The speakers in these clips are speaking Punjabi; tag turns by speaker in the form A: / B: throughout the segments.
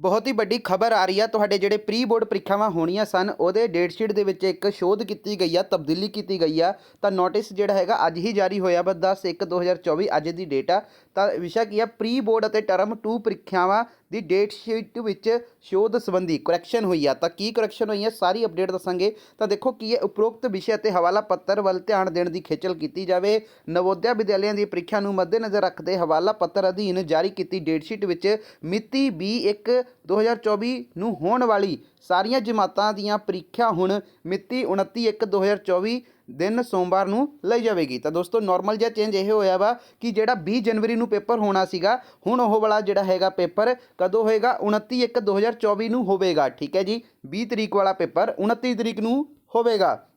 A: ਬਹੁਤ ਹੀ ਵੱਡੀ ਖਬਰ ਆ ਰਹੀ ਆ। ਤੁਹਾਡੇ ਜਿਹੜੇ ਪ੍ਰੀ ਬੋਰਡ ਪ੍ਰੀਖਿਆਵਾਂ ਹੋਣੀਆਂ ਸਨ, ਉਹਦੇ ਡੇਟ ਸ਼ੀਟ ਦੇ ਵਿੱਚ ਇੱਕ ਸ਼ੋਧ ਕੀਤੀ ਗਈ ਆ, ਤਬਦੀਲੀ ਕੀਤੀ ਗਈ ਆ। ਤਾਂ ਨੋਟਿਸ ਜਿਹੜਾ ਹੈਗਾ, ਅੱਜ ਹੀ ਜਾਰੀ ਹੋਇਆ ਵਾ। 10 1 2024 ਅੱਜ ਦੀ ਡੇਟ ਆ। ਤਾਂ ਵਿਸ਼ਾ ਕੀ ਹੈ ਪ੍ਰੀ ਬੋਰਡ ਅਤੇ ਟਰਮ 2 ਪ੍ਰੀਖਿਆਵਾਂ ਦੀ ਡੇਟ ਸ਼ੀਟ ਵਿੱਚ ਸ਼ੋਧ ਸੰਬੰਧੀ ਕਰੈਕਸ਼ਨ ਹੋਈ ਆ। ਤਾਂ ਕੀ ਕਰੈਕਸ਼ਨ ਹੋਈ ਹੈ ਸਾਰੀ ਅਪਡੇਟ ਦੱਸਾਂਗੇ। ਤਾਂ ਦੇਖੋ ਕੀ ਹੈ, ਉਪਰੋਕਤ ਵਿਸ਼ੇ ਅਤੇ ਹਵਾਲਾ ਪੱਤਰ ਵੱਲ ਧਿਆਨ ਦੇਣ ਦੀ ਖੇਚਲ ਕੀਤੀ ਜਾਵੇ। ਨਵੋਦਿਆ ਵਿਦਿਆਲਿਆਂ ਦੀ ਪ੍ਰੀਖਿਆ ਨੂੰ ਮੱਦੇਨਜ਼ਰ ਰੱਖਦੇ ਹਵਾਲਾ ਪੱਤਰ ਅਧੀਨ ਜਾਰੀ ਕੀਤੀ ਡੇਟ ਸ਼ੀਟ ਵਿੱਚ ਮਿਤੀ 21 2024 ਨੂੰ ਹੋਣ ਵਾਲੀ ਸਾਰੀਆਂ ਜਮਾਤਾਂ ਦੀਆਂ ਪ੍ਰੀਖਿਆ ਹੁਣ ਮਿਤੀ 29 1 2024 ਦਿਨ ਸੋਮਵਾਰ ਨੂੰ ਲਈ ਜਾਵੇਗੀ। ਤਾਂ ਦੋਸਤੋ ਨਾਰਮਲ ਜਿਹਾ ਚੇਂਜ ਇਹ ਹੋਇਆ ਵਾ ਕਿ ਜਿਹੜਾ 20 ਜਨਵਰੀ ਨੂੰ ਪੇਪਰ ਹੋਣਾ ਸੀਗਾ, ਹੁਣ ਉਹ ਵਾਲਾ ਜਿਹੜਾ ਹੈਗਾ ਪੇਪਰ ਕਦੋਂ ਹੋਏਗਾ? 29 1 2024 ਨੂੰ ਹੋਵੇਗਾ, ਠੀਕ ਹੈ ਜੀ? 20 ਤਰੀਕ ਵਾਲਾ ਪੇਪਰ 29 ਤਰੀਕ ਨੂੰ ਹੋਵੇਗਾ।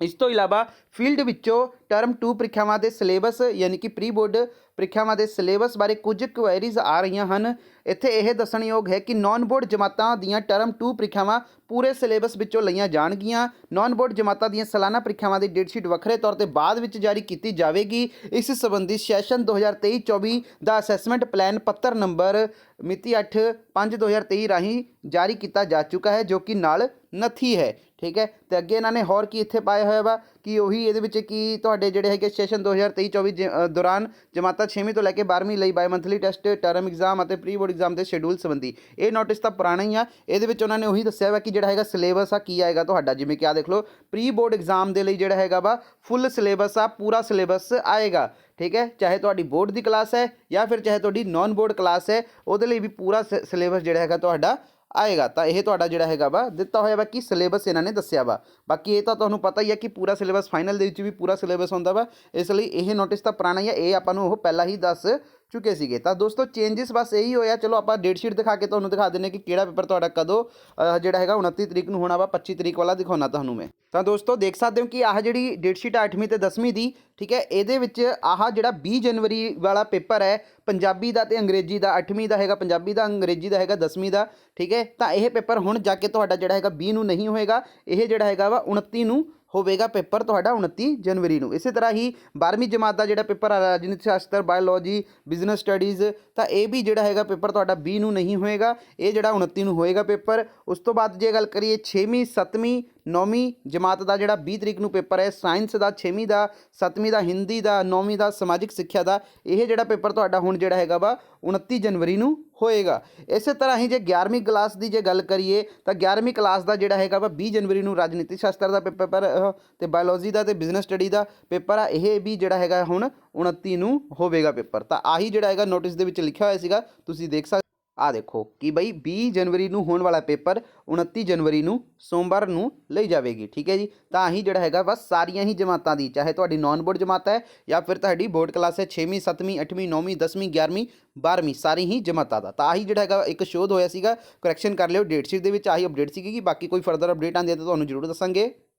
A: ਇਸ ਤੋਂ ਇਲਾਵਾ ਫੀਲਡ ਵਿੱਚੋਂ ਟਰਮ 2 ਪ੍ਰੀਖਿਆਵਾਂ ਦੇ ਸਿਲੇਬਸ ਯਾਨੀ ਕਿ ਪ੍ਰੀ ਬੋਰਡ ਪ੍ਰੀਖਿਆਵਾਂ ਦੇ ਸਿਲੇਬਸ ਬਾਰੇ ਕੁਝ ਕੁਐਰੀਜ਼ ਆ ਰਹੀਆਂ ਹਨ। ਇੱਥੇ ਇਹ ਦੱਸਣਯੋਗ ਹੈ ਕਿ ਨਾਨ ਬੋਰਡ ਜਮਾਤਾਂ ਦੀਆਂ ਟਰਮ 2 ਪ੍ਰੀਖਿਆਵਾਂ ਪੂਰੇ ਸਿਲੇਬਸ ਵਿੱਚੋਂ ਲਈਆਂ ਜਾਣਗੀਆਂ। ਨਾਨ ਬੋਰਡ ਜਮਾਤਾਂ ਦੀਆਂ ਸਾਲਾਨਾ ਪ੍ਰੀਖਿਆਵਾਂ ਦੀ ਡੇਟ ਸ਼ੀਟ ਵੱਖਰੇ ਤੌਰ ਤੇ ਬਾਅਦ ਵਿੱਚ ਜਾਰੀ ਕੀਤੀ ਜਾਵੇਗੀ। ਇਸ ਸੰਬੰਧੀ ਸੈਸ਼ਨ 2023-24 ਦਾ ਅਸੈਸਮੈਂਟ ਪਲਾਨ ਪੱਤਰ ਨੰਬਰ ਮਿਤੀ 8 5 2023 ਰਾਹੀਂ ਜਾਰੀ ਕੀਤਾ ਜਾ ਚੁੱਕਾ ਹੈ, ਜੋ ਕਿ ਨਾਲ ਨਥੀ ਹੈ। ਠੀਕ ਹੈ? ਤੇ ਅੱਗੇ ਇਹਨਾਂ ਨੇ ਹੋਰ ਕੀ ਇੱਥੇ ਪਾਇਆ ਹੋਇਆ ਵਾ? ਕਿ ਉਹੀ ਇਹਦੇ ਵਿੱਚ ਕੀ ਤੁਹਾਡੇ ਤੁਹਾਡੇ ਜਿਹੜੇ ਹੈਗੇ ਸੈਸ਼ਨ 2023-24 ਜ- ਅ, ਦੌਰਾਨ ਜਮਾਤਾਂ 6ਵੀਂ ਤੋਂ ਲੈ ਕੇ 12ਵੀਂ ਲਈ ਬਾਈ ਮੰਥਲੀ ਟੈਸਟ ਟਰਮ ਐਗਜ਼ਾਮ ਅਤੇ ਪ੍ਰੀ ਬੋਰਡ ਐਗਜ਼ਾਮ ਦੇ ਸ਼ੈਡਿਊਲ ਸੰਬੰਧੀ। ਇਹ ਨੋਟਿਸ ਤਾਂ ਪੁਰਾਣਾ ਹੀ ਆ। ਇਹਦੇ ਵਿੱਚ ਉਹਨਾਂ ਨੇ ਉਹੀ ਦੱਸਿਆ ਵਾ ਕਿ ਜਿਹੜਾ ਹੈਗਾ ਸਿਲੇਬਸ ਆ ਕੀ ਆਏਗਾ ਤੁਹਾਡਾ? ਜਿਵੇਂ ਕਿ ਆ ਦੇਖ ਲਓ ਪ੍ਰੀ ਬੋਰਡ ਐਗਜ਼ਾਮ ਦੇ ਲਈ ਜਿਹੜਾ ਹੈਗਾ ਵਾ ਫੁੱਲ ਸਿਲੇਬਸ ਆ ਪੂਰਾ ਸਿਲੇਬਸ ਆਏਗਾ। ਠੀਕ ਹੈ? ਚਾਹੇ ਤੁਹਾਡੀ ਬੋਰਡ ਦੀ ਕਲਾਸ ਹੈ ਜਾਂ ਫਿਰ ਚਾਹੇ ਤੁਹਾਡੀ ਨਾਨ ਬੋਰਡ ਕਲਾਸ ਹੈ ਉਹਦੇ ਲਈ ਵੀ ਪੂਰਾ ਸਿਲੇਬਸ ਜਿਹੜਾ ਹੈਗਾ ਤੁਹਾਡਾ ਆਏਗਾ, ਤਾਂ ਇਹ ਤੁਹਾਡਾ ਜਿਹੜਾ ਹੈਗਾ ਵਾ, ਦਿੱਤਾ ਹੋਇਆ ਵਾ ਕਿ ਸਿਲੇਬਸ ਇਹਨਾਂ ਨੇ ਦੱਸਿਆ ਵਾ। ਬਾਕੀ ਇਹ ਤਾਂ ਤੁਹਾਨੂੰ ਪਤਾ ਹੀ ਹੈ ਕਿ ਪੂਰਾ ਸਿਲੇਬਸ ਫਾਈਨਲ ਦੇ ਵਿੱਚ ਵੀ ਪੂਰਾ ਸਿਲੇਬਸ ਹੁੰਦਾ ਵਾ, ਇਸ ਲਈ ਇਹ ਨੋਟਿਸ ਤਾਂ ਪੁਰਾਣਾ ਹੀ ਹੈ ਇਹ ਆਪਾਂ ਨੂੰ ਉਹ ਪਹਿਲਾਂ ਹੀ ਦੱਸ ਚੁੱਕੇ ਸੀਗੇ। ਤਾਂ ਦੋਸਤੋ ਚੇਂਜਸ ਬਸ ਇਹੀ ਹੋਇਆ ਚਲੋ, ਆਪਾਂ ਡੇਟ ਸ਼ੀਟ ਦਿਖਾ ਕੇ ਤੁਹਾਨੂੰ ਦਿਖਾ ਦਿੰਨੇ ਕਿ ਕਿਹੜਾ ਪੇਪਰ ਤੁਹਾਡਾ ਕਦੋਂ ਜਿਹੜਾ ਹੈਗਾ 29 ਤਰੀਕ ਨੂੰ ਹੋਣਾ ਵਾ 25 ਤਰੀਕ ਵਾਲਾ ਦਿਖਾਉਣਾ ਤੁਹਾਨੂੰ ਮੈਂ। ਤਾਂ ਦੋਸਤੋ, ਦੇਖ ਸਕਦੇ ਹੋ ਕਿ ਆਹ ਜਿਹੜੀ ਡੇਟ ਸ਼ੀਟ 8ਵੀਂ ਤੇ 10ਵੀਂ ਦੀ, ਠੀਕ ਹੈ, ਇਹਦੇ ਵਿੱਚ ਆਹ ਜਿਹੜਾ 20 ਜਨਵਰੀ ਵਾਲਾ ਪੇਪਰ ਹੈ, ਪੰਜਾਬੀ ਦਾ ਤੇ ਅੰਗਰੇਜ਼ੀ ਦਾ 8ਵੀਂ ਦਾ ਹੈਗਾ, ਪੰਜਾਬੀ ਦਾ, ਅੰਗਰੇਜ਼ੀ ਦਾ ਹੈਗਾ 10ਵੀਂ ਦਾ, ਠੀਕ ਹੈ। ਤਾਂ ਇਹ ਪੇਪਰ ਹੁਣ ਜਾ ਕੇ ਤੁਹਾਡਾ ਜਿਹੜਾ ਹੈਗਾ 20 ਨੂੰ ਨਹੀਂ ਹੋਏਗਾ। ਇਹ ਜਿਹੜਾ ਹੈਗਾ ਵਾ 29 ਨੂੰ ਹੋਵੇਗਾ ਪੇਪਰ ਤੁਹਾਡਾ 29 ਜਨਵਰੀ ਨੂੰ। ਇਸੇ ਤਰ੍ਹਾਂ ਹੀ 12ਵੀਂ ਜਮਾਤ ਦਾ ਜਿਹੜਾ ਪੇਪਰ ਆ ਰਾਜਨੀਤੀ ਸ਼ਾਸਤਰ, ਬਾਇਓਲੋਜੀ, ਬਿਜ਼ਨਸ ਸਟੱਡੀਜ਼, ਤਾਂ ਇਹ ਵੀ ਜਿਹੜਾ ਹੈਗਾ ਪੇਪਰ ਤੁਹਾਡਾ 20 ਨੂੰ ਨਹੀਂ ਹੋਏਗਾ, ਇਹ ਜਿਹੜਾ 29 ਨੂੰ ਹੋਏਗਾ ਪੇਪਰ। ਉਸ ਤੋਂ ਬਾਅਦ ਜੇ ਗੱਲ ਕਰੀਏ 6ਵੀਂ 7ਵੀਂ ਨੌਵੀਂ ਜਮਾਤ ਦਾ ਜਿਹੜਾ 20 ਤਰੀਕ ਨੂੰ ਪੇਪਰ ਹੈ ਸਾਇੰਸ ਦਾ 6ਵੀਂ ਦਾ 7ਵੀਂ ਦਾ ਹਿੰਦੀ ਦਾ 9ਵੀਂ ਦਾ ਸਮਾਜਿਕ ਸਿੱਖਿਆ ਦਾ ਇਹ ਜਿਹੜਾ ਪੇਪਰ ਤੁਹਾਡਾ ਹੁਣ ਜਿਹੜਾ ਹੈਗਾ ਵਾ 29 ਜਨਵਰੀ ਨੂੰ ਹੋਏਗਾ। ਇਸੇ ਤਰ੍ਹਾਂ ਹੀ ਜੇ 11ਵੀਂ ਕਲਾਸ ਦੀ ਜੇ ਗੱਲ ਕਰੀਏ ਤਾਂ 11ਵੀਂ ਕਲਾਸ ਦਾ ਜਿਹੜਾ ਹੈਗਾ ਵਾ 20 ਜਨਵਰੀ ਨੂੰ ਰਾਜਨੀਤੀ ਸ਼ਾਸਤਰ ਦਾ ਪੇਪਰ ਅਹ, ਤੇ ਬਾਇਓਲੋਜੀ ਦਾ ਤੇ ਬਿਜ਼ਨਸ ਸਟੱਡੀ ਦਾ ਪੇਪਰ ਆ ਇਹ ਵੀ ਜਿਹੜਾ ਹੈਗਾ ਹੁਣ 29 ਨੂੰ ਹੋਵੇਗਾ ਪੇਪਰ। ਤਾਂ ਆਹੀ ਜਿਹੜਾ ਹੈਗਾ ਨੋਟਿਸ ਦੇ ਵਿੱਚ ਲਿਖਿਆ ਹੋਇਆ ਸੀਗਾ ਤੁਸੀਂ ਦੇਖ ਸਕਦੇ ਆ ਦੇਖੋ ਕਿ ਬਈ 20 ਜਨਵਰੀ ਨੂੰ ਹੋਣ ਵਾਲਾ ਪੇਪਰ 29 ਜਨਵਰੀ ਨੂੰ ਸੋਮਵਾਰ ਨੂੰ ਲਈ ਜਾਵੇਗੀ, ਠੀਕ ਹੈ ਜੀ? ਤਾਂ ਆਹੀ ਜਿਹੜਾ ਹੈਗਾ ਬਸ ਸਾਰੀਆਂ ਹੀ ਜਮਾਤਾਂ ਦੀ, ਚਾਹੇ ਤੁਹਾਡੀ ਨਾਨ ਬੋਰਡ ਜਮਾਤ ਹੈ ਜਾਂ ਫਿਰ ਤੁਹਾਡੀ ਬੋਰਡ ਕਲਾਸ ਹੈ 6ਵੀਂ 7ਵੀਂ 8ਵੀਂ 9ਵੀਂ 10ਵੀਂ 11ਵੀਂ 12ਵੀਂ ਸਾਰੀ ਹੀ ਜਮਾਤਾਂ ਦਾ। ਤਾਂ ਆਹੀ ਜਿਹੜਾ ਹੈਗਾ ਇੱਕ ਸ਼ੋਧ ਹੋਇਆ ਸੀਗਾ ਕਰੈਕਸ਼ਨ ਕਰ ਲਿਓ ਡੇਟ ਸ਼ੀਟ ਦੇ ਵਿੱਚ ਆਹੀ ਅਪਡੇਟ ਸੀਗੀ ਕਿ ਬਾਕੀ ਕੋਈ ਫਰਦਰ ਅਪਡੇਟ ਆਉਂਦੀ ਹੈ ਤਾਂ ਤੁਹਾਨੂੰ ਜ਼ਰੂਰ ਦੱਸਾਂਗੇ।